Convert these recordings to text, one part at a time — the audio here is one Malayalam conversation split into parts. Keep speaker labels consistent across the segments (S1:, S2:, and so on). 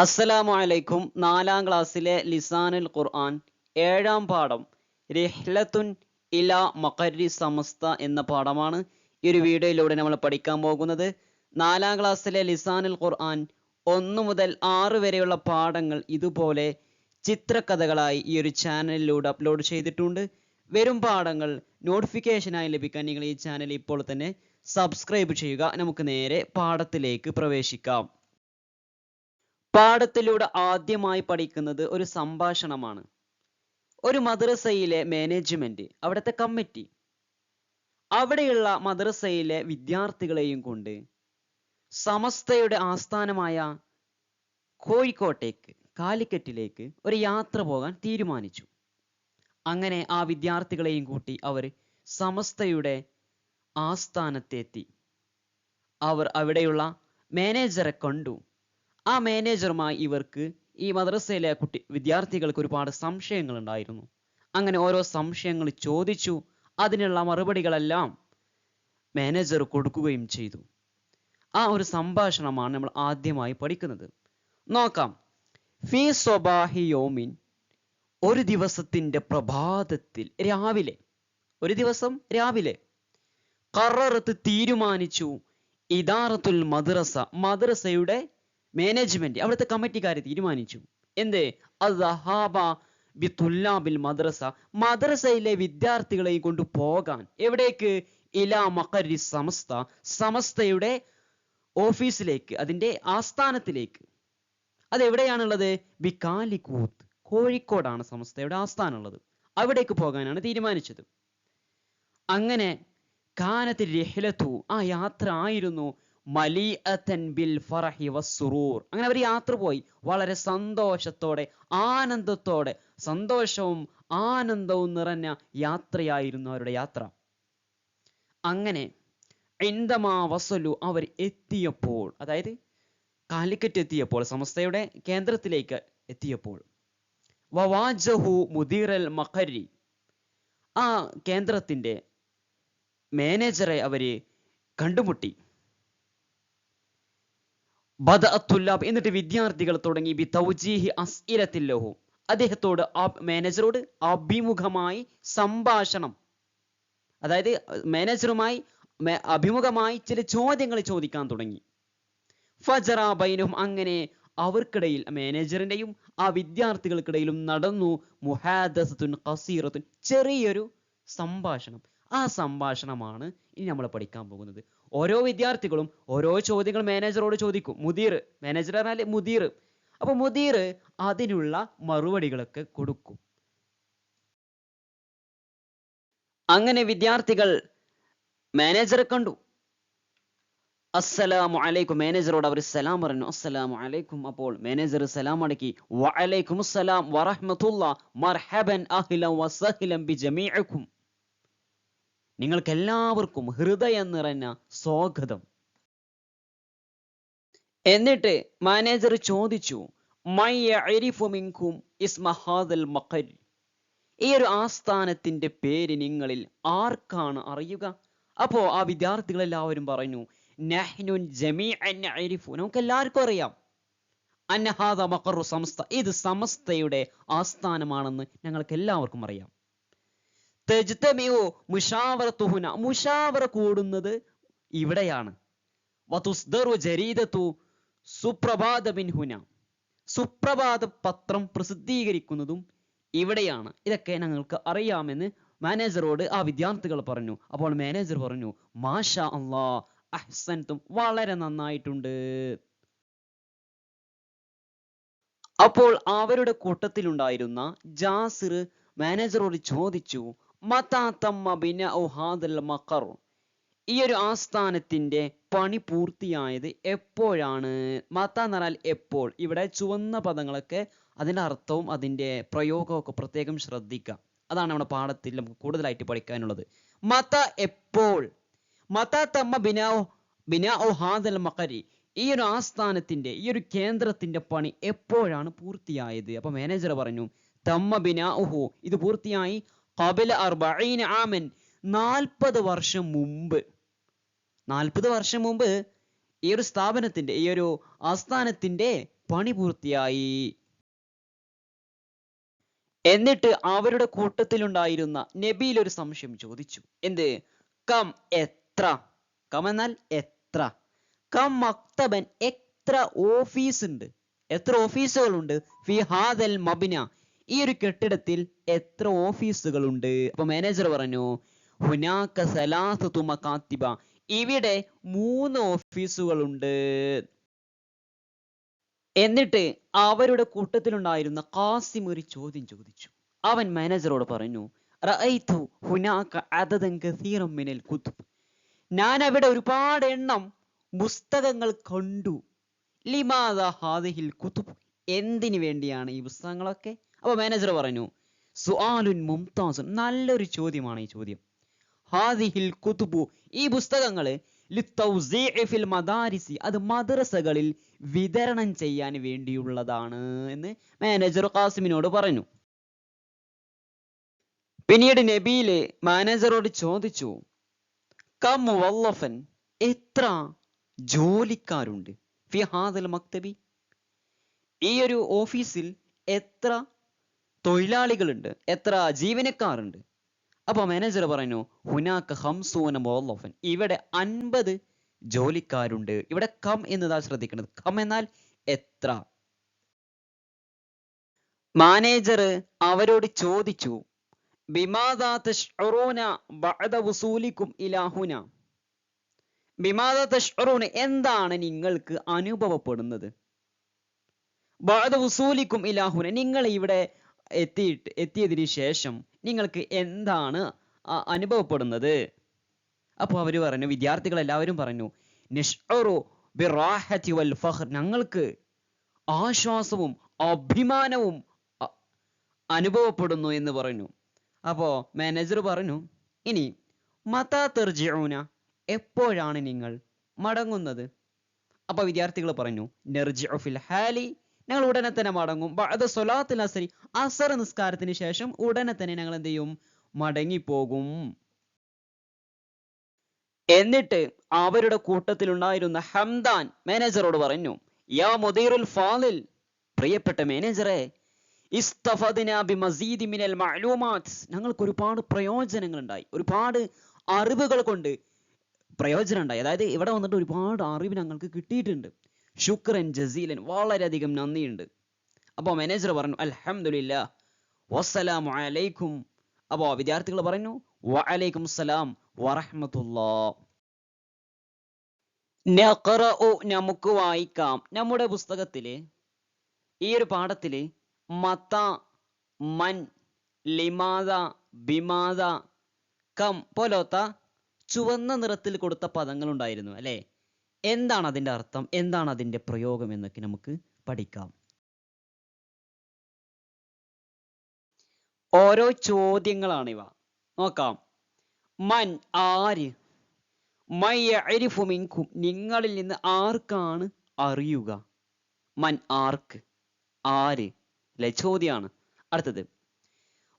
S1: അസ്സലാമു അലൈക്കും. നാലാം ക്ലാസ്സിലെ ലിസാനുൽ ഖുർആൻ ഏഴാം പാഠം റിഹ്ലത്തുൻ ഇല മഖരി സമസ്ത എന്ന പാഠമാണ് ഈ ഒരു വീഡിയോയിലൂടെ നമ്മൾ പഠിക്കാൻ പോകുന്നത്. നാലാം ക്ലാസ്സിലെ ലിസാനുൽ ഖുർആൻ ഒന്ന് മുതൽ ആറ് വരെയുള്ള പാഠങ്ങൾ ഇതുപോലെ ചിത്രകഥകളായി ഈ ഒരു ചാനലിലൂടെ അപ്ലോഡ് ചെയ്തിട്ടുണ്ട്. വരും പാഠങ്ങൾ നോട്ടിഫിക്കേഷനായി ലഭിക്കാൻ നിങ്ങൾ ഈ ചാനൽ ഇപ്പോൾ തന്നെ സബ്സ്ക്രൈബ് ചെയ്യുക. നമുക്ക് നേരെ പാഠത്തിലേക്ക് പ്രവേശിക്കാം. പാഠത്തിലൂടെ ആദ്യമായി പഠിക്കുന്നത് ഒരു സംഭാഷണമാണ്. ഒരു മദ്രസയിലെ മാനേജ്മെന്റ് അവിടുത്തെ കമ്മിറ്റി അവിടെയുള്ള മദ്രസയിലെ വിദ്യാർത്ഥികളെയും കൊണ്ട് സമസ്തയുടെ ആസ്ഥാനമായ കോഴിക്കോട്ടേക്ക് കാലിക്കറ്റിലേക്ക് ഒരു യാത്ര പോകാൻ തീരുമാനിച്ചു. അങ്ങനെ ആ വിദ്യാർത്ഥികളെയും കൂട്ടി അവർ സമസ്തയുടെ ആസ്ഥാനത്തെത്തി. അവർ അവിടെയുള്ള മാനേജറെ കണ്ടു. ആ മാനേജറുമായി ഇവർക്ക് ഈ മദ്രസയിലെ കുട്ടി വിദ്യാർത്ഥികൾക്ക് ഒരുപാട് സംശയങ്ങൾ ഉണ്ടായിരുന്നു. അങ്ങനെ ഓരോ സംശയങ്ങൾ ചോദിച്ചു. അതിനുള്ള മറുപടികളെല്ലാം മാനേജർ കൊടുക്കുകയും ചെയ്തു. ആ ഒരു സംഭാഷണമാണ് നമ്മൾ ആദ്യമായി പഠിക്കുന്നത്. നോക്കാം. ഫീ സ്വബാഹി യോമിൻ ഒരു ദിവസത്തിന്റെ പ്രഭാതത്തിൽ രാവിലെ ഒരു ദിവസം രാവിലെ കററത്ത് തീരുമാനിച്ചു. ഇദാറത്തുൽ മദ്രസ മദ്രസയുടെ മാനേജ്മെന്റ് അവിടുത്തെ കമ്മിറ്റിക്കാർ തീരുമാനിച്ചു. എന്ത്? ബിത്തുല്ലാബിൽ മദ്രസ. മദ്രസയിലെ വിദ്യാർത്ഥികളെ കൊണ്ട് പോകാൻ. എവിടേക്ക്? ഇലാ മക്കരി സമസ്ത. സമസ്തയുടെ ഓഫീസിലേക്ക് അതിന്റെ ആസ്ഥാനത്തിലേക്ക്. അതെവിടെയാണുള്ളത്? ബിക്കാലിക്കൂത്ത് കോഴിക്കോടാണ് സമസ്തയുടെ ആസ്ഥാനമുള്ളത്. അവിടേക്ക് പോകാനാണ് തീരുമാനിച്ചത്. അങ്ങനെ കാനത്തിൽ രഹ്ലത്തു ആ യാത്ര ആയിരുന്നു. ബിൽ ഫറഹി വസ്സുറൂർ. അങ്ങനെ അവർ യാത്ര പോയി. വളരെ സന്തോഷത്തോടെ ആനന്ദത്തോടെ സന്തോഷവും ആനന്ദവും നിറഞ്ഞ യാത്രയായിരുന്നു അവരുടെ യാത്ര. അങ്ങനെ എന്തമാ വസലു അവർ എത്തിയപ്പോൾ അതായത് കാലിക്കറ്റ് എത്തിയപ്പോൾ സമസ്തയുടെ കേന്ദ്രത്തിലേക്ക് എത്തിയപ്പോൾ വവാജഹു മുദീറൽ മഖരി ആ കേന്ദ്രത്തിന്റെ മാനേജറെ അവർ കണ്ടുമുട്ടി. ബദഅത്തുല്ലാബ് എന്നിട്ട് വിദ്യാർത്ഥികൾ തുടങ്ങി. ബി തൗജീഹി അസ്ഇലത്തില്ലഹു. അദ്ദേഹത്തോട് ആ മാനേജറോട് അഭിമുഖമായി സംഭാഷണം. അതായത് മാനേജറുമായി അഭിമുഖമായി ചില ചോദ്യങ്ങൾ ചോദിക്കാൻ തുടങ്ങി. ഫജറ ബൈനഹും അങ്ങനെ അവർക്കിടയിൽ മാനേജറിന്റെയും ആ വിദ്യാർത്ഥികൾക്കിടയിലും നടന്നു മുഹാദസത്തുൻ ഖസീറത്തുൻ ചെറിയൊരു സംഭാഷണം. ആ സംഭാഷണമാണ് ഇനി നമ്മൾ പഠിക്കാൻ പോകുന്നത്. ഓരോ വിദ്യാർത്ഥികളും ഓരോ ചോദ്യങ്ങൾ മാനേജറോട് ചോദിക്കും. മുദീർ മാനേജർ പറഞ്ഞാൽ മുദീർ. അപ്പൊ മുദീർ അതിനുള്ള മറുപടികളൊക്കെ കൊടുക്കും. അങ്ങനെ വിദ്യാർത്ഥികൾ മാനേജറെ കണ്ടു. അസ്സലാമു അലൈക്കും. മാനേജറോട് അവർ സലാം പറഞ്ഞു. അസ്സലാമു അലൈക്കും. അപ്പോൾ മാനേജർ സലാം അടക്കി. വഅലൈക്കും അസ്സലാം വറഹ്മത്തുള്ള മർഹബൻ അഹ്ലൻ വസഹ്ലൻ ബിജമീഅക്കും നിങ്ങൾക്ക് എല്ലാവർക്കും ഹൃദയം നിറഞ്ഞ സ്വാഗതം. എന്നിട്ട് മാനേജർ ചോദിച്ചു മൈ ഈ ഒരു ആസ്ഥാനത്തിന്റെ പേര് നിങ്ങളിൽ ആർക്കാണ് അറിയുക? അപ്പോ ആ വിദ്യാർത്ഥികൾ എല്ലാവരും പറഞ്ഞു നഹ്നുൻ നമുക്ക് എല്ലാവർക്കും അറിയാം. അന്നഹാദ മഖറു സംസ്ഥ ഇത് സമസ്തയുടെ ആസ്ഥാനമാണെന്ന് ഞങ്ങൾക്ക് എല്ലാവർക്കും അറിയാം. തെജ്തമിഉ മുഷാവറത്തുഹുന. മുഷാവറ കൂടുന്നത് ഇവിടെയാണ്. വതുസ്ദറു ജരീദത്തു സുപ്രഭാത ബിൻഹുന സുപ്രഭാത പത്രം പ്രസിദ്ധീകരിക്കുന്നതും ഇവിടെയാണ്. ഇതൊക്കെ ഞങ്ങൾക്ക് അറിയാമെന്ന് മാനേജറോട് ആ വിദ്യാർത്ഥികൾ പറഞ്ഞു. അപ്പോൾ മാനേജർ പറഞ്ഞു മാഷ അള്ളാ അഹ്സൻതും വളരെ നന്നായിട്ടുണ്ട്. അപ്പോൾ അവരുടെ കൂട്ടത്തിലുണ്ടായിരുന്ന ജാസിർ മാനേജറോട് ചോദിച്ചു ഹാദൽ ഈ ഒരു ആസ്ഥാനത്തിന്റെ പണി പൂർത്തിയായത് എപ്പോഴാണ്? മത എന്ന് പറഞ്ഞാൽ എപ്പോൾ? ഇവിടെ ചുവന്ന പദങ്ങളൊക്കെ അതിന്റെ അർത്ഥവും അതിന്റെ പ്രയോഗമൊക്കെ പ്രത്യേകം ശ്രദ്ധിക്കുക. അതാണ് നമ്മുടെ പാഠത്തിൽ നമുക്ക് കൂടുതലായിട്ട് പഠിക്കാനുള്ളത്. മത എപ്പോൾ? മത തമ്മ ബിനാ ബിനാ ഹാദൽ മഖരി ഈ ഒരു ആസ്ഥാനത്തിന്റെ ഈ ഒരു കേന്ദ്രത്തിന്റെ പണി എപ്പോഴാണ് പൂർത്തിയായത്? അപ്പൊ മാനേജർ പറഞ്ഞു തമ്മ ബിനാഉഹു ഇത് പൂർത്തിയായി ഖബല അർബഈന ആമൻ. നാൽപ്പത് വർഷം മുമ്പ് നാൽപ്പത് വർഷം മുമ്പ് ഈ ഒരു സ്ഥാപനത്തിന്റെ ഈ ഒരു ആസ്ഥാനത്തിന്റെ പണി പൂർത്തിയായി. എന്നിട്ട് അവരുടെ കൂട്ടത്തിലുണ്ടായിരുന്ന നബിയിൽ ഒരു സംശയം ചോദിച്ചു. എന്ത്? കം എത്ര? കം എന്നാൽ എത്ര? കം മക്തബൻ എത്ര ഓഫീസ് ഉണ്ട് എത്ര ഓഫീസുകളുണ്ട്? ഫി ഹാദൽ മബിന. ഈ ഒരു കെട്ടിടത്തിൽ എത്ര ഓഫീസുകളുണ്ട്? അപ്പൊ മാനേജർ പറഞ്ഞു ഹുനാക്ക സലാസത്തു മക്കാത്തിബ ഇവിടെ മൂന്ന് ഓഫീസുകളുണ്ട്. എന്നിട്ട് അവരുടെ കൂട്ടത്തിലുണ്ടായിരുന്ന കാസിം ഒരു ചോദ്യം ചോദിച്ചു. അവൻ മാനേജറോട് പറഞ്ഞു റഅയ്തു ഹുനാക അദദൻ കസീറം മിനൽ കുതുബ്. ഞാൻ അവിടെ ഒരുപാട് എണ്ണം പുസ്തകങ്ങൾ കണ്ടു. ലിമാദ ഹാദിഹിൽ കുതുബ്? എന്തിനു വേണ്ടിയാണ് ഈ പുസ്തകങ്ങളൊക്കെ? അപ്പൊ മാനേജർ പറഞ്ഞു സുആലുൻ മുംതാസുൻ. നല്ലൊരു ചോദ്യമാണ് ഈ ചോദ്യം. ഹാദിഹിൽ കുതുബു ഈ പുസ്തകങ്ങൾ ലിത്തൗസീഇ ഫിൽ മദാരിസി അത് മദ്രസകളിൽ വിതരണം ചെയ്യാൻ വേണ്ടിയുള്ളതാണ് എന്ന് മാനേജർ ഖാസിമിനോട് പറഞ്ഞു. പിന്നീട് നബീൽ മാനേജറോട് ചോദിച്ചു കം വല്ലഫൻ എത്ര ജോലിക്കാരുണ്ട്? ഫി ഹാദൽ മക്തബി ഈ ഒരു ഓഫീസിൽ എത്ര തൊഴിലാളികളുണ്ട്. എത്ര? ജീവനക്കാരുണ്ട്. അപ്പൊ മാനേജർ പറഞ്ഞു ഹുനാക്ക ഹംസൂന മോലോഫൻ ഇവിടെ അൻപത് ജോലിക്കാരുണ്ട്. ഇവിടെ കം എന്നതാ ശ്രദ്ധിക്കുന്നത് കം എന്നാൽ എത്ര? മാനേജർ അവരോട് ചോദിച്ചു ബിമാദാ തഷ്ഉറൂന ബഅദ വുസൂലിക്കും ഇലാ ബിമാദാ തഷ്ഉറൂന എന്താണ് നിങ്ങൾക്ക് അനുഭവപ്പെടുന്നത്? വുസൂലിക്കും ഇലാ ഹുന. നിങ്ങൾ ഇവിടെ എത്തിയിട്ട് എത്തിയതിന് ശേഷം നിങ്ങൾക്ക് എന്താണ് അനുഭവപ്പെടുന്നത്? അപ്പോൾ അവർ പറഞ്ഞു വിദ്യാർത്ഥികൾ എല്ലാവരും പറഞ്ഞു വൽ ഫഖർ. ഞങ്ങൾക്ക് ആശ്വാസവും അഭിമാനവും അനുഭവപ്പെടുന്നു എന്ന് പറഞ്ഞു. അപ്പോ മാനേജർ പറഞ്ഞു ഇനി മതാ തെർജിഊന? എപ്പോഴാണ് നിങ്ങൾ മടങ്ങുന്നത്? അപ്പൊ വിദ്യാർത്ഥികൾ പറഞ്ഞു നെർജിഉ ഫിൽ ഹാലി ഞങ്ങൾ ഉടനെ തന്നെ മടങ്ങും. ബഅദ സ്വലാത്തിൽ അസരി അസർ നിസ്കാരത്തിന് ശേഷം ഉടനെ തന്നെ ഞങ്ങൾ എന്ത് ചെയ്യും? മടങ്ങിപ്പോകും. എന്നിട്ട് അവരുടെ കൂട്ടത്തിലുണ്ടായിരുന്ന ഹംദാൻ മാനേജറോട് പറഞ്ഞു യാ മുദീറുൽ ഫാലിൽ പ്രിയപ്പെട്ട മാനേജറെ മിനൽ ഞങ്ങൾക്ക് ഒരുപാട് പ്രയോജനങ്ങൾ ഉണ്ടായി ഒരുപാട് അറിവുകൾ കൊണ്ട് പ്രയോജനം ഉണ്ടായി അതായത് ഇവിടെ വന്നിട്ട് ഒരുപാട് അറിവ് ഞങ്ങൾക്ക് കിട്ടിയിട്ടുണ്ട്. ശുക്രൻ ജസീലൻ വളരെയധികം നന്ദിയുണ്ട്. അപ്പോൾ മാനേജർ പറഞ്ഞു അലഹമുല്ല വസ്സലാമു അലൈക്കും. അപ്പോൾ വിദ്യാർത്ഥികൾ പറഞ്ഞു വഅലൈക്കും സലാം വറഹമത്തുല്ലാ നമുക്ക് വായിക്കാം. നമ്മുടെ പുസ്തകത്തിൽ ഈ ഒരു പാഠത്തിൽ മത മൻ ലിമാത ബിമാത കം പോലോത്ത ചുവന്ന നിറത്തിൽ കൊടുത്ത പദങ്ങൾ ഉണ്ടായിരുന്നു അല്ലെ? എന്താണ് അതിന്റെ അർത്ഥം? എന്താണ് അതിന്റെ പ്രയോഗം എന്നൊക്കെ നമുക്ക് പഠിക്കാം. ഓരോ ചോദ്യങ്ങളാണിവ നോക്കാം. മൻ ആര്? മയ്യരിഫുമിൻകും നിങ്ങളിൽ നിന്ന് ആർക്കാണ് അറിയുക? മൻ ആർക്ക്? ആര്? അല്ലെ ചോദ്യമാണ് അടുത്തത്.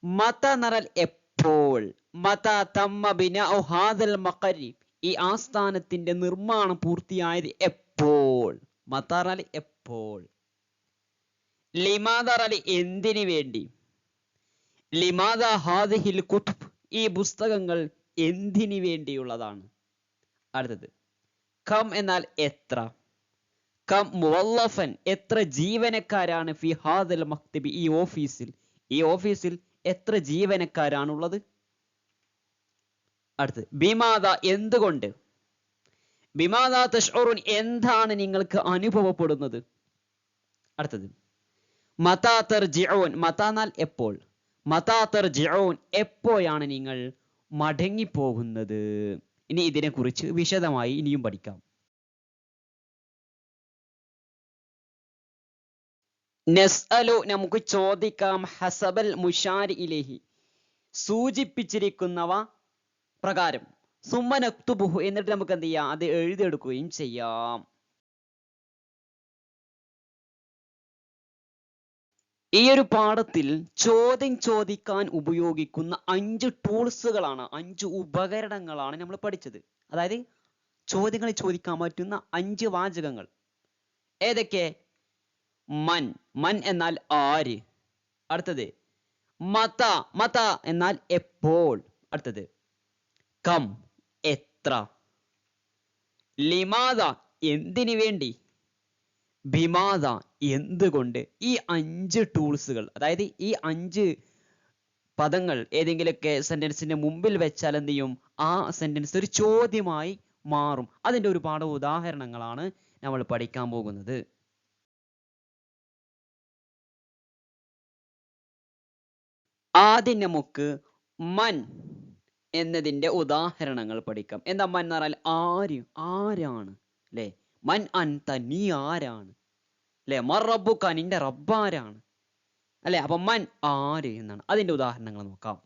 S1: മത നറൽ എപ്പോൾ? മത തമ്മ ബിന ഹാദൽ മഖരി ഈ ആസ്ഥാനത്തിന്റെ നിർമ്മാണം പൂർത്തിയായത് എപ്പോൾ? മത്താറൽ എപ്പോൾ? ലിമാദർ എന്തിനു വേണ്ടി? ലിമാദ ഹാദിഹിൽ ഈ പുസ്തകങ്ങൾ എന്തിനു വേണ്ടിയുള്ളതാണ്? അടുത്തത് കം എന്നാൽ എത്ര? കം മുവല്ലഫൻ എത്ര ജീവനക്കാരാണ് ഫി ഹാദൽ മക്തബി ഈ ഓഫീസിൽ? ഈ ഓഫീസിൽ എത്ര ജീവനക്കാരാണുള്ളത്? അടുത്ത് ബിമാദ എന്തുകൊണ്ട്? ബിമാദ തഷ്ഉറുൻ എന്താണ് നിങ്ങൾക്ക് അനുഭവപ്പെടുന്നത്? അടുത്തത്. മതാ തർജിഊൻ. മതാനാൽ എപ്പോൾ? മതാ തർജിഊൻ എപ്പോഴാണ് നിങ്ങൾ മടങ്ങിപ്പോകുന്നത്? ഇനി ഇതിനെക്കുറിച്ച് വിശദമായി ഇനിയും പഠിക്കാം. നസ്അലു നമുക്ക് ചോദിക്കാം. ഹസബൽ മുഷാരി ഇലേഹി. സൂചിപ്പിച്ചിരിക്കുന്നവ പ്രകാരം സുമ്മനക്തുബുഹു എന്നിട്ട് നമുക്ക് എന്ത് ചെയ്യാം? അത് എഴുതിയെടുക്കുകയും ചെയ്യാം. ഈ ഒരു പാഠത്തിൽ ചോദ്യം ചോദിക്കാൻ ഉപയോഗിക്കുന്ന അഞ്ച് ടൂൾസുകളാണ് അഞ്ച് ഉപകരണങ്ങളാണ് നമ്മൾ പഠിച്ചത്. അതായത് ചോദ്യങ്ങൾ ചോദിക്കാൻ പറ്റുന്ന അഞ്ച് വാചകങ്ങൾ. ഏതൊക്കെ? മൻ. മൻ എന്നാൽ ആര്? അടുത്തത്. മത. മത എന്നാൽ എപ്പോൾ? അടുത്തത്. കം എത്ര? ലിമാത എന്തിനു വേണ്ടി? ഭിമാത എന്തുകൊണ്ട്? ഈ അഞ്ച് ടൂൾസുകൾ അതായത് ഈ അഞ്ച് പദങ്ങൾ ഏതെങ്കിലുമൊക്കെ സെന്റൻസിന്റെ മുമ്പിൽ വെച്ചാൽ എന്ത് ചെയ്യും? ആ സെന്റൻസ് ഒരു ചോദ്യമായി മാറും. അതിന്റെ ഒരുപാട് ഉദാഹരണങ്ങളാണ് നമ്മൾ പഠിക്കാൻ പോകുന്നത്. ആദ്യം നമുക്ക് മൻ എന്നതിന്റെ ഉദാഹരണങ്ങൾ പഠിക്കാം. എന്താ മൻ എന്ന് പറഞ്ഞാൽ ആര്? ആരാണ്? അല്ലെ മൻ അൻത നീ ആരാണ്? അല്ലെ മർ റബ്ബുക്ക നിന്റെ റബ്ബാരാണ് അല്ലെ? അപ്പൊ മൻ ആര് എന്നാണ്. അതിന്റെ ഉദാഹരണങ്ങൾ നോക്കാം.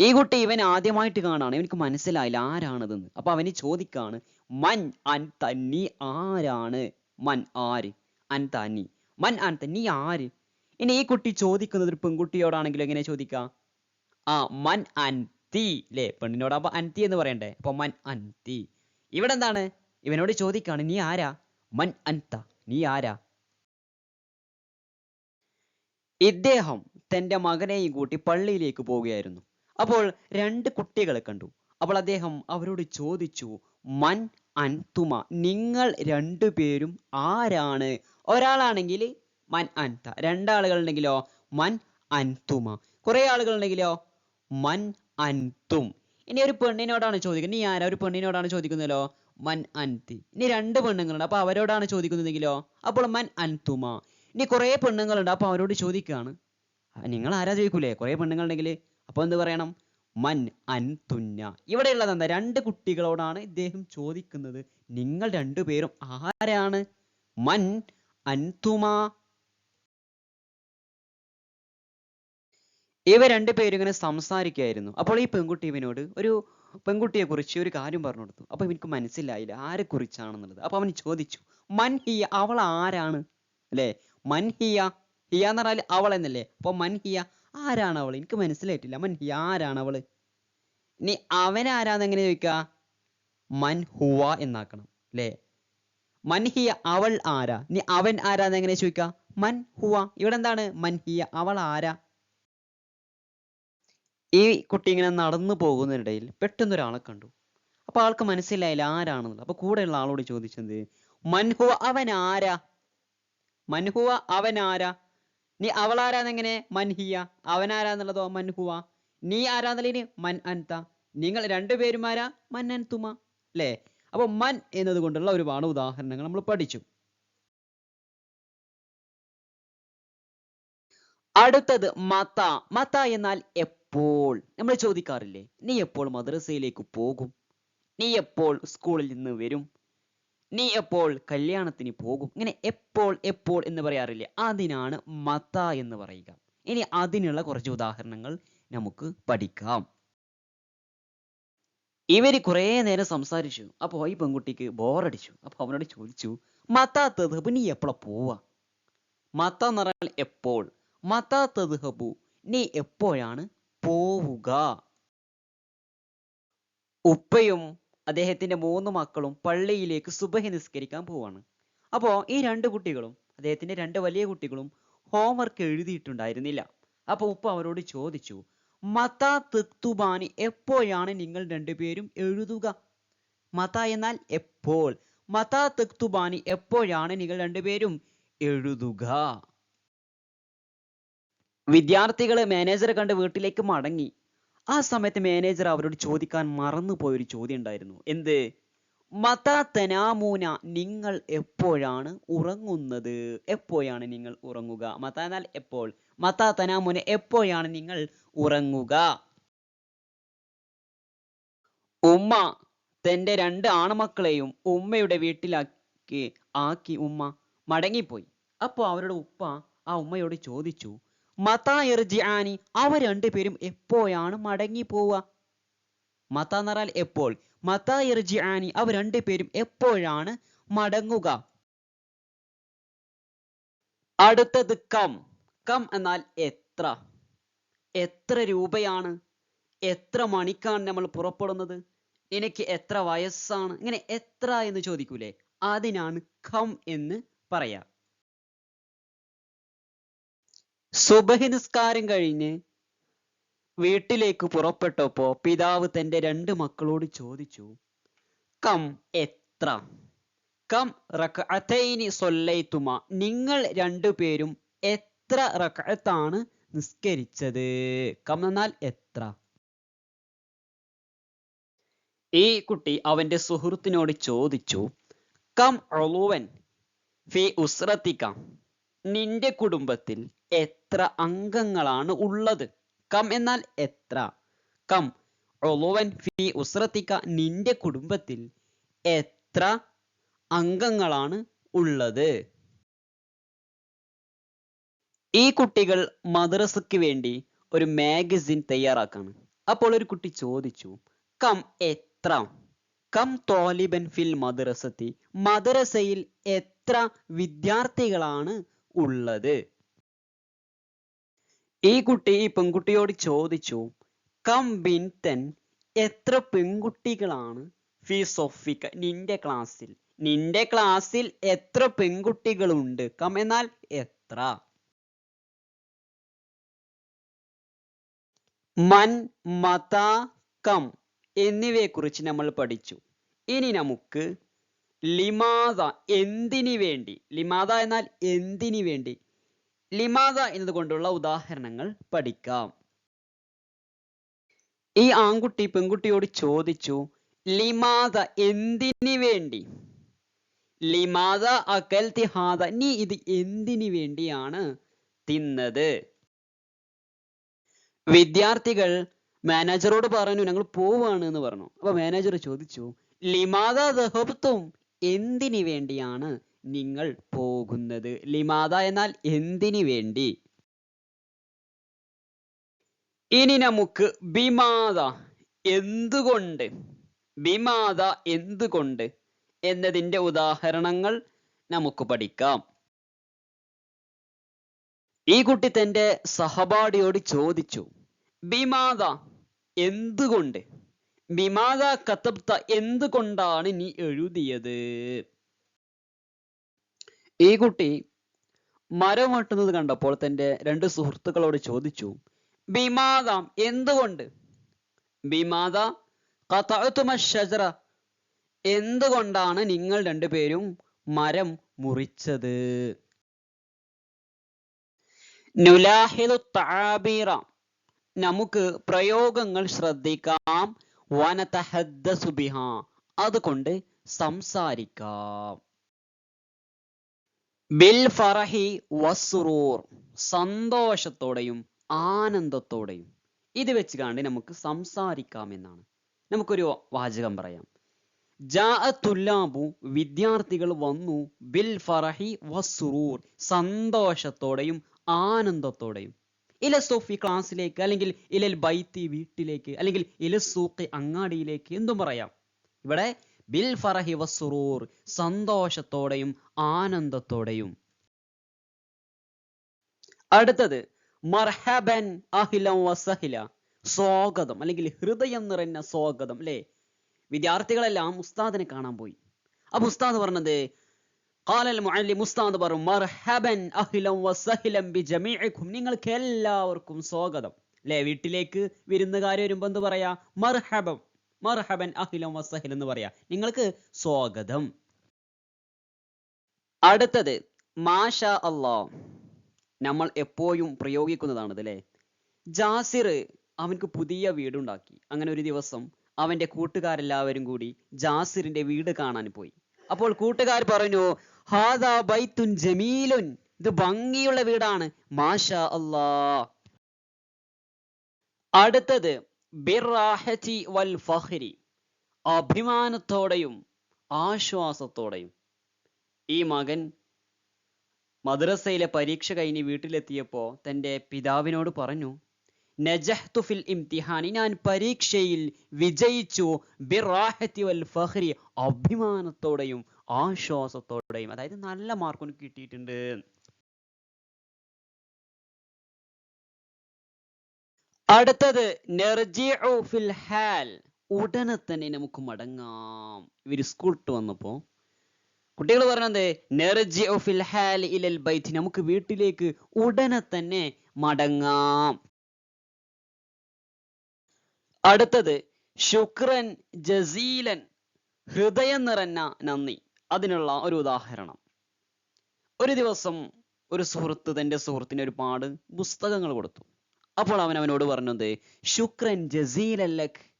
S1: ഈ കുട്ടി ഇവൻ ആദ്യമായിട്ട് കാണാണ്. ഇവനിക്ക് മനസ്സിലായില്ല ആരാണതെന്ന്. അപ്പൊ അവന് ചോദിക്കാണ് മൻ അൻ തന്നി ആരാണ്? മൻ ആര്? അൻ നീ. മൻ അൻ തന്നി ആര്? ഇനി ഈ കുട്ടി ചോദിക്കുന്നത് ഒരു പെൺകുട്ടിയോടാണെങ്കിലും എങ്ങനെ ചോദിക്കാം? ആ മൻ അൻതി അല്ലേ പെണ്ണിനോടാകുമ്പോ അൻതി എന്ന് പറയണ്ടേ? അപ്പൊ മൻ അൻതി ഇവിടെ എന്താണ്? ഇവനോട് ചോദിക്കാണ് നീ ആരാ? മൻ അൻത നീ ആരാ? ഇദ്ദേഹം തന്റെ മകനെയും കൂട്ടി പള്ളിയിലേക്ക് പോവുകയായിരുന്നു. അപ്പോൾ രണ്ട് കുട്ടികളെ കണ്ടു. അപ്പോൾ അദ്ദേഹം അവരോട് ചോദിച്ചു മൻ അൻതുമ നിങ്ങൾ രണ്ടുപേരും ആരാണ്? ഒരാളാണെങ്കിൽ മൻ അൻത രണ്ടാളുകൾ ഉണ്ടെങ്കിലോ മൻ അൻതുമ കുറെ ആളുകൾ ഉണ്ടെങ്കിലോ മൻ അൻതും. ഇനി ഒരു പെണ്ണിനോടാണ് ചോദിക്കുന്നത്. നീ ആരാ? ഒരു പെണ്ണിനോടാണ് ചോദിക്കുന്നല്ലോ? മൻ അൻതി. ഇനി രണ്ട് പെണ്ണുങ്ങളുണ്ട്. അപ്പൊ അവരോടാണ് ചോദിക്കുന്നതെങ്കിലോ? അപ്പോൾ മൻ അൻതുമ. ഇനി കുറെ പെണ്ണുങ്ങളുണ്ട്. അപ്പൊ അവരോട് ചോദിക്കുകയാണ്. നിങ്ങൾ ആരാ ചോദിക്കൂലേ? കുറെ പെണ്ണുങ്ങളുണ്ടെങ്കിൽ അപ്പൊ എന്ത് പറയണം? മൻ അൻതുന്ന. ഇവിടെയുള്ളത് എന്താ? രണ്ട് കുട്ടികളോടാണ് ഇദ്ദേഹം ചോദിക്കുന്നത്. നിങ്ങൾ രണ്ടുപേരും ആരാണ്? മൻ അൻതുമാ. ഇവ രണ്ടുപേരും ഇങ്ങനെ സംസാരിക്കുകയായിരുന്നു അപ്പോൾ ഈ പെൺകുട്ടി ഇവനോട് ഒരു പെൺകുട്ടിയെ കുറിച്ച് ഒരു കാര്യം പറഞ്ഞു കൊടുത്തു. അപ്പൊ എനിക്ക് മനസ്സിലായില്ല ആരെ കുറിച്ചാണെന്നുള്ളത്. അപ്പൊ അവൻ ചോദിച്ചു മൻ ഹിയ അവൾ ആരാണ്? അല്ലേ? മൻ ഹിയ ഹിയ എന്ന് പറഞ്ഞാൽ അവൾ എന്നല്ലേ? അപ്പൊ മൻ ഹിയ ആരാണ് അവൾ? എനിക്ക് മനസ്സിലായിട്ടില്ല. മൻ ഹിയ ആരാണ് അവൾ ഇനി അവൻ ആരാന്ന് എങ്ങനെ ചോദിക്കുക? മൻ ഹുവ എന്നാക്കണം അല്ലേ? മൻ ഹിയ അവൾ ആരാ? ഇനി അവൻ ആരാന്ന് എങ്ങനെ ചോദിക്കുക? മൻ ഹുവ. ഇവിടെ എന്താണ്? മൻ ഹിയ അവൾ ആരാ? ഈ കുട്ടി ഇങ്ങനെ നടന്നു പോകുന്നതിനിടയിൽ പെട്ടെന്ന് ഒരാളെ കണ്ടു. അപ്പൊ ആൾക്ക് മനസ്സിലായില്ല ആരാണെന്നുള്ളത്. അപ്പൊ കൂടെയുള്ള ആളോട് ചോദിച്ചത് മൻഹുവ അവൻ ആരാ? മൻഹുവ അവൻ ആരാ? നീ അവൾ ആരാന്നെങ്ങനെ മൻഹിയ. അവൻ ആരാന്നുള്ളതോ മൻഹുവ? നീ ആരാന്നുള്ളതിന് മൻ അൻത. നിങ്ങൾ രണ്ടുപേരും ആരാ? മൻ അൻതുമ അല്ലേ? അപ്പൊ മൻ എന്നതുകൊണ്ടുള്ള ഒരുപാട് ഉദാഹരണങ്ങൾ നമ്മൾ പഠിച്ചു. അടുത്തത് മത. മത എന്നാൽ നമ്മൾ ചോദിക്കാറില്ലേ നീ എപ്പോൾ മദ്രസയിലേക്ക് പോകും? നീ എപ്പോൾ സ്കൂളിൽ നിന്ന് വരും? നീ എപ്പോൾ കല്യാണത്തിന് പോകും? ഇങ്ങനെ എപ്പോൾ എപ്പോൾ എന്ന് പറയാറില്ലേ അതിനാണ് മത എന്ന് പറയുക. ഇനി അതിനുള്ള കുറച്ച് ഉദാഹരണങ്ങൾ നമുക്ക് പഠിക്കാം. ഇവർ കുറേ നേരം സംസാരിച്ചു. അപ്പോൾ ഈ പെൺകുട്ടിക്ക് ബോറടിച്ചു. അപ്പോൾ അവനോട് ചോദിച്ചു മത നീ എപ്പോഴാ പോവാ മത എന്ന് പറഞ്ഞാൽ എപ്പോൾ? മത നീ എപ്പോഴാണ് പോവുക. ഉപ്പയും അദ്ദേഹത്തിന്റെ മൂന്ന് മക്കളും പള്ളിയിലേക്ക് സുബഹി നിസ്കരിക്കാൻ പോവാണ്. അപ്പോ ഈ രണ്ട് കുട്ടികളും അദ്ദേഹത്തിന്റെ രണ്ട് വലിയ കുട്ടികളും ഹോംവർക്ക് എഴുതിയിട്ടുണ്ടായിരുന്നില്ല. അപ്പൊ ഉപ്പ അവരോട് ചോദിച്ചു മത തിക്തുബാനി എപ്പോഴാണ് നിങ്ങൾ രണ്ടുപേരും എഴുതുക? മത എന്നാൽ എപ്പോൾ? മത തിക്തുബാനി എപ്പോഴാണ് നിങ്ങൾ രണ്ടുപേരും എഴുതുക? വിദ്യാർത്ഥികൾ മാനേജറെ കണ്ട് വീട്ടിലേക്ക് മടങ്ങി. ആ സമയത്ത് മാനേജർ അവരോട് ചോദിക്കാൻ മറന്നുപോയൊരു ചോദ്യം ഉണ്ടായിരുന്നു. എന്ത്? മത തനാമൂന നിങ്ങൾ എപ്പോഴാണ് ഉറങ്ങുന്നത്? എപ്പോഴാണ് നിങ്ങൾ ഉറങ്ങുക? മത എന്നാൽ എപ്പോൾ? മത തനാമൂന എപ്പോഴാണ് നിങ്ങൾ ഉറങ്ങുക? ഉമ്മ തന്റെ രണ്ട് ആൺമക്കളെയും ഉമ്മയുടെ വീട്ടിലാക്കി ആക്കി ഉമ്മ മടങ്ങിപ്പോയി. അപ്പോ അവരുടെ ഉപ്പ ആ ഉമ്മയോട് ചോദിച്ചു മത ഇർജിആനി അവർ രണ്ടുപേരും എപ്പോഴാണ് മടങ്ങി പോവുക മത എന്ന് എപ്പോൾ? മത ഇർജിആനി അവ രണ്ടുപേരും എപ്പോഴാണ് മടങ്ങുക? അടുത്തത് കം. കം എന്നാൽ എത്ര? എത്ര രൂപയാണ്? എത്ര മണിക്കാണ് നമ്മൾ പുറപ്പെടുന്നത്? എനിക്ക് എത്ര വയസ്സാണ്? ഇങ്ങനെ എത്ര എന്ന് ചോദിക്കൂലേ? അതിനാണ് കം എന്ന് പറയാ. സുബഹി നിസ്കാരം കഴിഞ്ഞ് വീട്ടിലേക്ക് പുറപ്പെട്ടപ്പോ പിതാവ് തന്റെ രണ്ട് മക്കളോട് ചോദിച്ചു കം എത്ര? കം റഖഅതൈനി സൊല്ലൈത്തുമ. നിങ്ങൾ രണ്ടുപേരും എത്ര റക്അത്താണ് നിസ്കരിച്ചത്? കം എന്നാൽ എത്ര? ഈ കുട്ടി അവന്റെ സുഹൃത്തിനോട് ചോദിച്ചു കം ഒളുവൻ ഫി ഉസ്രത്തിക്ക നിന്റെ കുടുംബത്തിൽ എത്ര അംഗങ്ങളാണ് ഉള്ളത്? കം എന്നാൽ എത്ര? കം. ഒളുവൻ ഫി ഉസ്രത്തിക്ക നിന്റെ കുടുംബത്തിൽ എത്ര അംഗങ്ങളാണ് ഉള്ളത്? ഈ കുട്ടികൾ മദ്രസയ്ക്ക് വേണ്ടി ഒരു മാഗസിൻ തയ്യാറാക്കാണ്. അപ്പോൾ ഒരു കുട്ടി ചോദിച്ചു കം എത്ര? കം തോലിബൻ ഫിൽ മദ്രസത്തി. മദ്രസയിൽ എത്ര വിദ്യാർത്ഥികളാണ് ഉള്ളത്? ഈ കുട്ടി ഈ പെൺകുട്ടിയോട് ചോദിച്ചു കം ബിൻതൻ എത്ര പെൺകുട്ടികളാണ്? ഫിസോഫിക്ക നിന്റെ ക്ലാസ്സിൽ നിന്റെ ക്ലാസ്സിൽ എത്ര പെൺകുട്ടികളുണ്ട്? കം എന്നാൽ എത്ര? മൻ മത കം എന്നിവയെ കുറിച്ച് നമ്മൾ പഠിച്ചു. ഇനി നമുക്ക് ലിമാദ എന്തിനു വേണ്ടി? ലിമാദ എന്നാൽ എന്തിനു വേണ്ടി? ലിമാദ എന്നതുകൊണ്ടുള്ള ഉദാഹരണങ്ങൾ പഠിക്കാം. ഈ ആൺകുട്ടി പെൺകുട്ടിയോട് ചോദിച്ചു ലിമാദ എന്തിനു വേണ്ടി? ലിമാദ അകൽ തിഹാദ നീ ഇത് എന്തിനു വേണ്ടിയാണ് തിന്നത്? വിദ്യാർത്ഥികൾ മാനേജറോട് പറഞ്ഞു ഞങ്ങൾ പോവാണ് എന്ന് പറഞ്ഞു. അപ്പൊ മാനേജർ ചോദിച്ചു ലിമാദ ദഹബത്തും എന്തിനു വേണ്ടിയാണ് നിങ്ങൾ പോകുന്നത്? ലിമാദ എന്നാൽ എന്തിനു വേണ്ടി? ഇനി നമുക്ക് ബിമാദ എന്തുകൊണ്ട്? ബിമാദ എന്തുകൊണ്ട്? എന്നതിന്റെ ഉദാഹരണങ്ങൾ നമുക്ക് പഠിക്കാം. ഈ കുട്ടി തന്റെ സഹപാഠിയോട് ചോദിച്ചു ബിമാദ എന്തുകൊണ്ട്? ബിമാദ കത്തബ്ത എന്തുകൊണ്ടാണ് നീ എഴുതിയത്? ഈ കുട്ടി മരം വെട്ടുന്നത് കണ്ടപ്പോൾ തന്റെ രണ്ട് സുഹൃത്തുക്കളോട് ചോദിച്ചു ബിമാതാം എന്തുകൊണ്ട്? ബിമാത ഖതഅതുമ ഷജറ എന്തുകൊണ്ടാണ് നിങ്ങൾ രണ്ടുപേരും മരം മുറിച്ചത്? നമുക്ക് പ്രയോഗങ്ങൾ ശ്രദ്ധിക്കാം. വനതഹദ്ദസു ബിഹ. അതുകൊണ്ട് സംസാരിക്കാം. ബിൽ ഫറഹി വസ്റൂർ സന്തോഷത്തോടെയും ആനന്ദത്തോടെയും. ഇത് വെച്ച് കാണ്ട് നമുക്ക് സംസാരിക്കാമെന്നാണ്. നമുക്കൊരു വാചകം പറയാം. ജാഅത്തുല്ലാബു വിദ്യാർത്ഥികൾ വന്നു ബിൽ ഫറഹി വസ്റൂർ സന്തോഷത്തോടെയും ആനന്ദത്തോടെയും. ഇല സോഫി ക്ലാസ്സിലേക്ക് അല്ലെങ്കിൽ ഇലൽ ബൈത്തി വീട്ടിലേക്ക് അല്ലെങ്കിൽ ഇല സൂഖി അങ്ങാടിയിലേക്ക് എന്തും പറയാം. ഇവിടെ ബിൽ ഫറഹി വസ്റൂർ സന്തോഷത്തോടെയും ആനന്ദത്തോടെയും. അടുത്തത് മർഹബൻ അഹിലം വസഹില സ്വാഗതം അല്ലെങ്കിൽ ഹൃദയം നിറഞ്ഞ സ്വാഗതം അല്ലേ? വിദ്യാർത്ഥികളെല്ലാം ഉസ്താദിനെ കാണാൻ പോയി. അപ്പൊ ഉസ്താദ് പറഞ്ഞത് ഖാലൽ മുഅല്ലിം ഉസ്താദ് പറഞ്ഞു മർഹബൻ അഹിലം വസഹിലം ബി ബിജമീഇക്കും. നിങ്ങൾക്ക് എല്ലാവർക്കും സ്വാഗതം. അല്ലേ? വീട്ടിലേക്ക് വിരുന്നുകാർ വരുമ്പോ എന്ത് പറയാ? മർഹബം. മർഹബൻ അഹ്ലൻ വസഹിൽ എന്ന് പറയാ. നിങ്ങൾക്ക് സ്വാഗതം. അടുത്തത് മാഷ അള്ളാ നമ്മൾ എപ്പോഴും പ്രയോഗിക്കുന്നതാണത് അല്ലേ ജാസിർ അവൻക്ക് പുതിയ വീടുണ്ടാക്കി. അങ്ങനെ ഒരു ദിവസം അവന്റെ കൂട്ടുകാരെല്ലാവരും കൂടി ജാസിറിന്റെ വീട് കാണാൻ പോയി. അപ്പോൾ കൂട്ടുകാർ പറഞ്ഞു ഹാദാ ബൈത്തുൻ ജമീലുൻ. ഇത് ഭംഗിയുള്ള വീടാണ്. മാഷ അല്ലാ അടുത്തത് ബിർറാഹതി വൽ ഫഹ്രി അഭിമാനത്തോടെയും ആശ്വാസത്തോടെയും. ഈ മകൻ മദ്രസയിലെ പരീക്ഷ കഴിഞ്ഞ് വീട്ടിലെത്തിയപ്പോൾ തന്റെ പിതാവിനോട് പറഞ്ഞു നജഹ്തു ഫിൽ ഇംതിഹാനി ഞാൻ പരീക്ഷയിൽ വിജയിച്ചു. ബിറാഹത്തി വൽ ഫഹ്രി അഭിമാനത്തോടെയും ആശ്വാസത്തോടെയും. അതായത് നല്ല മാർക്ക് കിട്ടിയിട്ടുണ്ട്. അടുത്തത് ഫിൽ ഹാൽ. ഉടനെ തന്നെ നമുക്ക് മടങ്ങാം. ഇവർ സ്കൂൾ വന്നപ്പോ കുട്ടികൾ പറഞ്ഞത് ഫിൽ ഹാൽ ഇലൽ ബൈത്ത്. നമുക്ക് വീട്ടിലേക്ക് ഉടനെ തന്നെ മടങ്ങാം. അടുത്തത് ശുക്രൻ ജസീലൻ ഹൃദയം നിറഞ്ഞ നന്ദി. അതിനുള്ള ഒരു ഉദാഹരണം. ഒരു ദിവസം ഒരു സുഹൃത്ത് തന്റെ സുഹൃത്തിന് ഒരുപാട് പുസ്തകങ്ങൾ കൊടുത്തു. അപ്പോൾ അവൻ അവനോട് പറഞ്ഞത് ശുക്രൻ ജസീലല്ലക്.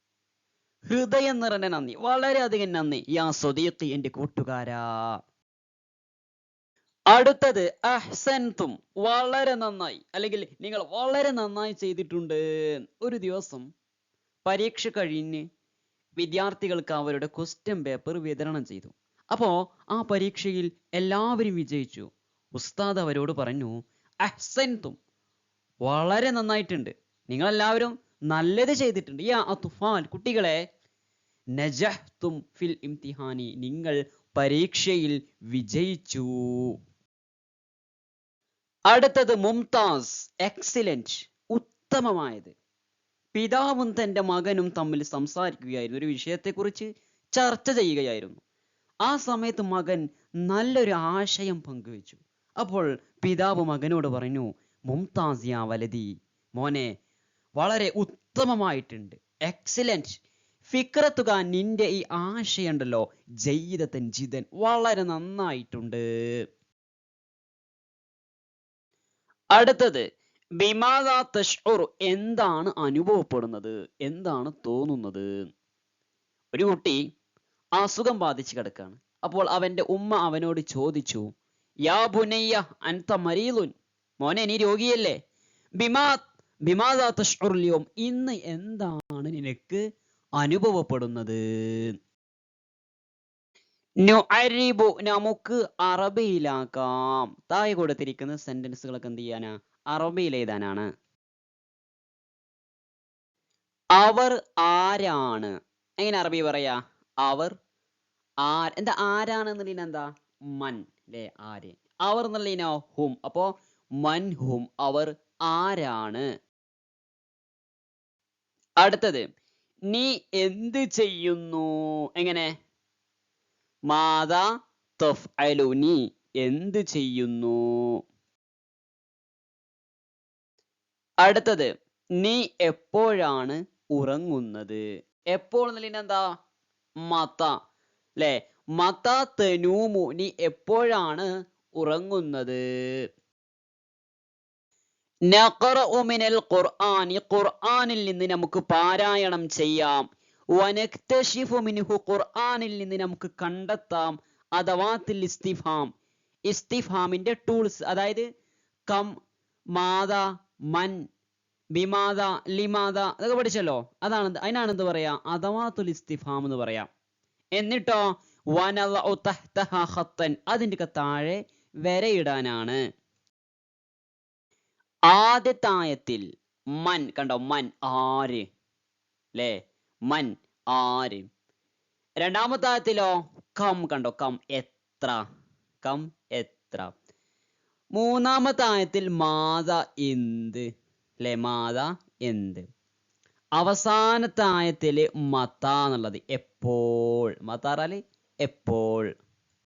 S1: ഹൃദയം നിറഞ്ഞ നന്ദി. വളരെയധികം നന്ദി. യാ സ്വദീഖി എന്റെ കൂട്ടുകാരാ. അടുത്തത് അഹ്സൻതും വളരെ നന്നായി. അല്ലെങ്കിൽ നിങ്ങൾ വളരെ നന്നായി ചെയ്തിട്ടുണ്ട്. ഒരു ദിവസം പരീക്ഷ കഴിഞ്ഞ് വിദ്യാർത്ഥികൾക്ക് അവരുടെ ക്വസ്റ്റ്യൻ പേപ്പർ വിതരണം ചെയ്തു. അപ്പോ ആ പരീക്ഷയിൽ എല്ലാവരും വിജയിച്ചു. ഉസ്താദ് അവരോട് പറഞ്ഞു അഹ്സൻതും വളരെ നന്നായിട്ടുണ്ട്. നിങ്ങളെല്ലാവരും നല്ലത് ചെയ്തിട്ടുണ്ട്. യാ തുഫാൻ കുട്ടികളെ നജഹ്തും ഫിൽ ഇംതിഹാനി. നിങ്ങൾ പരീക്ഷയിൽ വിജയിച്ചു. അടുത്തത് മുംതാസ് എക്സലന്റ് ഉത്തമമായത്. പിതാവും തന്റെ മകനും തമ്മിൽ സംസാരിക്കുകയായിരുന്നു. ഒരു വിഷയത്തെക്കുറിച്ച് ചർച്ച ചെയ്യുകയായിരുന്നു. ആ സമയത്ത് മകൻ നല്ലൊരു ആശയം പങ്കുവച്ചു. അപ്പോൾ പിതാവ് മകനോട് പറഞ്ഞു മുംതാസ് യാ വലതി മോനെ വളരെ ഉത്തമമായിട്ടുണ്ട്. എക്സലന്റ് ഫിക്രത്തുക നിന്റെ ഈ ആശയുണ്ടല്ലോ. ജയിതത്തൻ ജിതൻ വളരെ നന്നായിട്ടുണ്ട്. അടുത്തത് എന്താണ് അനുഭവപ്പെടുന്നത്? എന്താണ് തോന്നുന്നത്? ഒരു കുട്ടി അസുഖം ബാധിച്ച് കിടക്കാണ്. അപ്പോൾ അവന്റെ ഉമ്മ അവനോട് ചോദിച്ചു യാ ബുനയ്യ അൻത മരീലുൻ മോനെ നീ രോഗിയല്ലേ? ബിമാ ബിമാതാ ഇന്ന് എന്താണ് നിനക്ക് അനുഭവപ്പെടുന്നത്? നമുക്ക് അറബിയിലാക്കാം. താഴെ കൊടുത്തിരിക്കുന്ന സെന്റൻസുകളൊക്കെ എന്ത് ചെയ്യാനാ? അറബിയിൽ എഴുതാനാണ്. അവർ ആരാണ്? എങ്ങനെ അറബി പറയാ? അവർ ആ എന്താ ആരാണ് എന്നുള്ളതിന് എന്താ? മൻ അല്ലെ ആര്. അവർ എന്നുള്ളതിനോ ഹും. അപ്പോ മൻ ഹും അവർ ആരാണ്? അടുത്തത് നീ എന്ത് ചെയ്യുന്നു? എങ്ങനെ? മാതാ തഫ്അലു നീ എന്ത് ചെയ്യുന്നു? അടുത്തത് നീ എപ്പോഴാണ് ഉറങ്ങുന്നത്? എപ്പോൾ എന്താ? മത അല്ലെ? മത തനൂമു നീ എപ്പോഴാണ് ഉറങ്ങുന്നത്? നഖറഉ മിനൽ ഖുർആനി ഖുർആനിൽ നിന്ന് നമുക്ക് പാരായണം ചെയ്യാം. വനക്തശിഫു മിൻഹു ഖുർആനിൽ നിന്ന് നമുക്ക് കണ്ടെത്താം. അഥവാ ഇസ്തിഫാം. ഇസ്തിഫാമിന്റെ ടൂൾസ് അതായത് കം മാത മൻ ബിമാത ലിമാത അതൊക്കെ പഠിച്ചല്ലോ? അതാണ് അതിനാണ് എന്ത് പറയാ? അദവാത്തുൽ ഇസ്തിഫാം എന്ന് പറയാം. എന്നിട്ടോ അതിന്റെ ഒക്കെ താഴെ വരയിടാനാണ്. ആദ്യത്തെ ആയത്തിൽ മൻ കണ്ടോ? മൻ ആര്? ല്ലേ? മൻ ആര്? രണ്ടാമത്തെ ആയത്തിലോ കം കണ്ടോ? കം എത്ര? കം എത്ര? മൂന്നാമത്തെ ആയത്തിൽ മാത എന്ത്? ല്ലേ? മാത എന്ത്? അവസാനത്തെ ആയത്തിൽ മത എന്നുള്ളത് എപ്പോൾ? മത എപ്പോൾ?